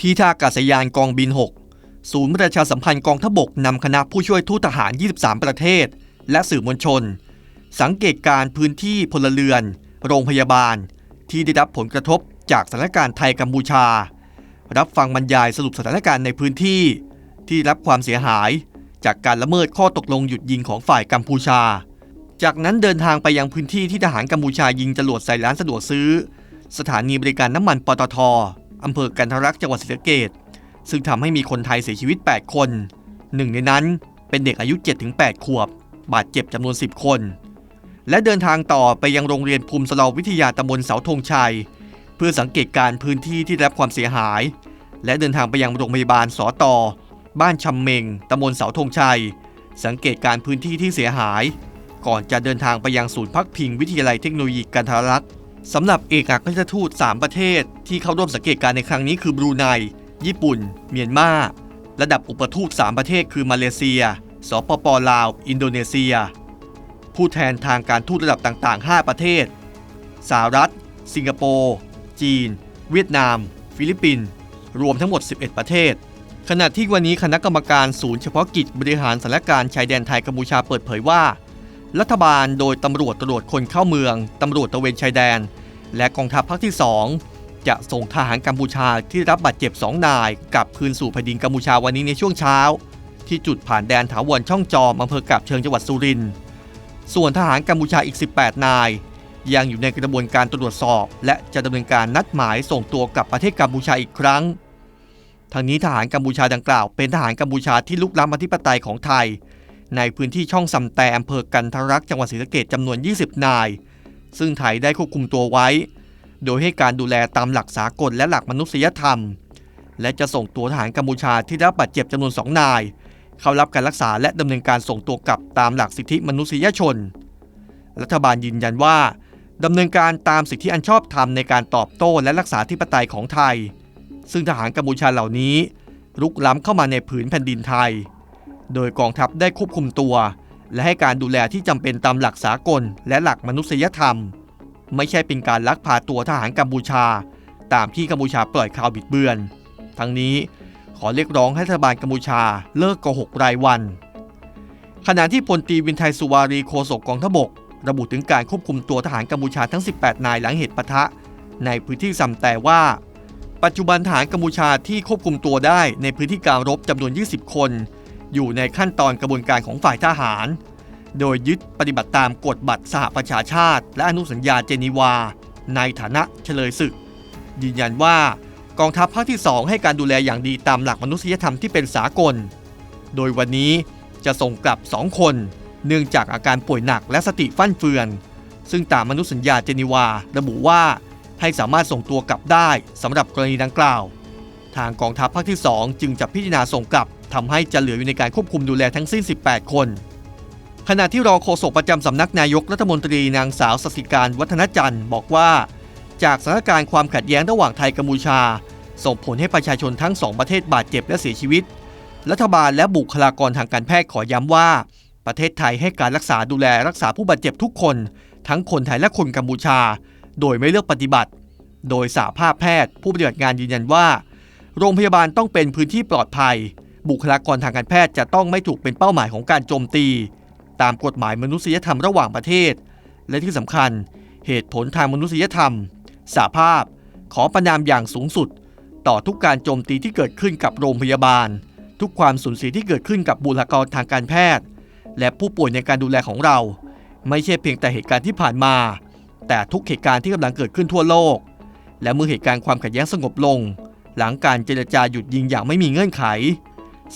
ที่ท่าอากาศยานกองบิน 6 ศูนย์ประชาสัมพันธ์กองทบกนำคณะผู้ช่วยทูตทหาร 23 ประเทศ และสื่อมวลชน สังเกตการณ์พื้นที่พลเรือน โรงพยาบาล ที่ได้รับผลกระทบจากสถานการณ์ไทยกัมพูชา รับฟังบรรยายสรุปสถานการณ์ในพื้นที่ ที่รับความเสียหาย จากการละเมิดข้อตกลงหยุดยิงของฝ่ายกัมพูชา จากนั้นเดินทางไปยังพื้นที่ที่ทหารกัมพูชายิงจรวดใส่ร้านสะดวกซื้อ สถานีบริการน้ำมันปตท อำเภอกันทรลักษ์จังหวัดศรีสะเกษซึ่งทำให้มีคนไทยเสียชีวิต 8 คน หนึ่งในนั้นเป็นเด็กอายุ 7-8 ขวบ บาดเจ็บจำนวน 10 คน และเดินทางต่อไปยังโรงเรียนภูมิสลาวิทยาตำบลเสาธงชัย เพื่อสังเกตการพื้นที่ที่รับความเสียหาย และเดินทางไปยังโรงพยาบาลสอตอบ้านชำเมงตำบลเสาธงชัย สังเกตการพื้นที่ที่เสียหาย ก่อนจะเดินทางไปยังศูนย์พักพิงวิทยาลัยเทคโนโลยีกันทรลักษ์ สำหรับเอกอัครราชทูต 3 ประเทศ ที่เข้าร่วมสังเกตการณ์ในครั้งนี้คือบรูไน ญี่ปุ่น เมียนมา ระดับอุปทูต 3 ประเทศคือมาเลเซีย สปปลาว อินโดนีเซีย ผู้แทนทางการทูตระดับต่างๆ 5 ประเทศ สหรัฐ สิงคโปร์ จีน เวียดนาม ฟิลิปปินส์ รวมทั้งหมด 11 ประเทศ ขณะที่วันนี้คณะกรรมการศูนย์เฉพาะกิจบริหารสถานการณ์ชายแดนไทยกัมพูชาเปิดเผยว่า รัฐบาลโดยตำรวจตรวจคนเข้าเมือง ตำรวจตะเวนชายแดน และกองทัพภาคที่ 2 จะส่งทหารกัมพูชาที่รับบาดเจ็บ 2 นายกลับคืนสู่แผ่นดินกัมพูชาวันนี้ในช่วงเช้า ที่จุดผ่านแดนถาวรช่องจอมอำเภอกับเชิงจังหวัดสุรินทร์ส่วนทหารกัมพูชาอีก 18 นาย ยังอยู่ในกระบวนการตรวจสอบ และจะดำเนินการนัดหมายส่งตัวกลับประเทศกัมพูชาอีกครั้งทางนี้ทหารกัมพูชาดังกล่าว เป็นทหารกัมพูชาที่ลุกล้ำอธิปไตยของไทย ในพื้นที่ช่องซำแตอำเภอกันทรักษ์จังหวัดศรีสะเกษจำนวน 20 นาย ซึ่งไทยได้ควบคุมตัวไว้ โดยให้การดูแลตามหลักสากลและหลักมนุษยธรรม และจะส่งตัวทหารกัมพูชาที่ได้รับบาดเจ็บจำนวน 2 นาย เข้ารับการรักษาและดำเนินการส่งตัวกลับตามหลักสิทธิมนุษยชน รัฐบาลยืนยันว่าดำเนินการตามสิทธิอันชอบธรรมในการตอบโต้และรักษาธิปไตยของไทย ซึ่งทหารกัมพูชาเหล่านี้รุกล้ำเข้ามาในผืนแผ่นดินไทย โดยกองทัพได้ควบคุมตัว และให้การดูแลที่จำเป็นตามหลักสากลและหลักมนุษยธรรม ไม่ใช่เป็นการลักพาตัวทหารกัมพูชา ตามที่กัมพูชาปล่อยข่าวบิดเบือน ทั้งนี้ขอเรียกร้องให้รัฐบาลกัมพูชาเลิกโกหกรายวัน ขณะที่พลตีวินไทยสุวารีโฆษกกองทพบก ระบุถึงการควบคุมตัวทหารกัมพูชาทั้ง 18 นายหลังเหตุปะทะ ในพื้นที่ซำแต่ว่า ปัจจุบันทหารกัมพูชาที่ควบคุมตัวได้ในพื้นที่การรบจำนวน 20 คน อยู่ในขั้นตอนกระบวนการของฝ่ายทหาร โดยยึดปฏิบัติตามกฎบัตรสหประชาชาติ และอนุสัญญาเจนีวา ในฐานะเฉลยศึก ยืนยันว่ากองทัพภาคที่ 2 ให้การดูแลอย่างดีตามหลักมนุษยธรรมที่เป็นสากล โดยวันนี้จะส่งกลับ 2 คน เนื่องจากอาการป่วยหนักและสติฟั่นเฟือน ซึ่งตามมนุษยสัญญาเจนีวา ระบุว่าให้สามารถส่งตัวกลับได้สำหรับกรณีดังกล่าว ทางกองทัพภาคที่ 2 จึงจะพิจารณาส่งกลับ ทำให้จะเหลืออยู่ในการควบคุมดูแลทั้งสิ้น 18 คนขณะที่รองโฆษกประจำสำนักนายกรัฐมนตรีนางสาวสสิการวัฒนจันทร์บอกว่า จากสถานการณ์ความขัดแย้งระหว่างไทยกัมพูชา ส่งผลให้ประชาชนทั้งสองประเทศบาดเจ็บและเสียชีวิต รัฐบาลและบุคลากรทางการแพทย์ขอย้ำว่า ประเทศไทยให้การรักษาดูแลรักษาผู้บาดเจ็บทุกคน ทั้งคนไทยและคนกัมพูชา โดยไม่เลือกปฏิบัติ โดยสาภาพแพทย์ผู้ปฏิบัติงานยืนยันว่า โรงพยาบาลต้องเป็นพื้นที่ปลอดภัย บุคลากรทางการแพทย์จะต้องไม่ถูกเป็นเป้าหมายของการโจมตี ตามกฎหมายมนุษยธรรมระหว่างประเทศ และที่สำคัญ เหตุผลทางมนุษยธรรมสาภาพ ขอประนามอย่างสูงสุด ต่อทุกการโจมตีที่เกิดขึ้นกับโรงพยาบาล ทุกความสูญเสียที่เกิดขึ้นกับบุคลากรทางการแพทย์ และผู้ป่วยในการดูแลของเรา ไม่ใช่เพียงแต่เหตุการณ์ที่ผ่านมา แต่ทุกเหตุการณ์ที่กำลังเกิดขึ้นทั่วโลก และเมื่อเหตุการณ์ความขัดแย้งสงบลง หลังการเจรจาหยุดยิงอย่างไม่มีเงื่อนไข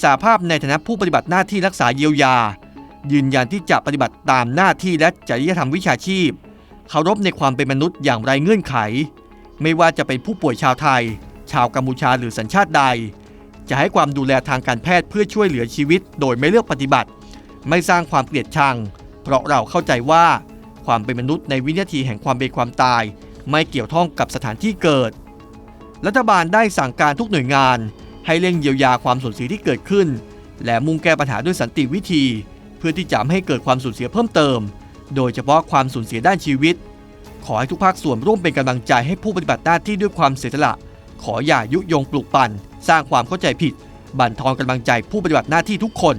สาภาพในฐานะผู้ปฏิบัติหน้าที่รักษาเยียวยา ยืนยันที่จะปฏิบัติตามหน้าที่และจริยธรรมวิชาชีพเคารพในความเป็นมนุษย์อย่างไรเงื่อนไข ไม่ว่าจะเป็นผู้ป่วยชาวไทย ชาวกัมพูชาหรือสัญชาติใด จะให้ความดูแลทางการแพทย์เพื่อช่วยเหลือชีวิต โดยไม่เลือกปฏิบัติ ไม่สร้างความเกลียดชัง เพราะเราเข้าใจว่าความเป็นมนุษย์ในวินาทีแห่งความเป็นความตาย ไม่เกี่ยวข้องกับสถานที่เกิด รัฐบาลได้สั่งการทุกหน่วยงาน ให้เร่งเยียวยาความสูญเสียที่เกิดขึ้น และมุ่งแก้ปัญหาด้วยสันติวิธี เพื่อที่จะไม่ให้เกิดความสูญเสียเพิ่มเติม โดยเฉพาะความสูญเสียด้านชีวิต ขอให้ทุกภาคส่วนร่วมเป็นกำลังใจให้ผู้ปฏิบัติหน้าที่ด้วยความเสียสละ ขออย่ายุยงปลุกปั่น สร้างความเข้าใจผิด บั่นทอนกำลังใจผู้ปฏิบัติหน้าที่ทุกคน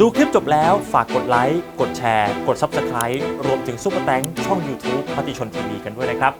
ดูคลิปจบแล้วฝากกดไลค์กดแชร์ กด Subscribe รวมถึงซุปเปอร์แตงช่อง YouTube ปฏิชนทีวีกันด้วยนะครับ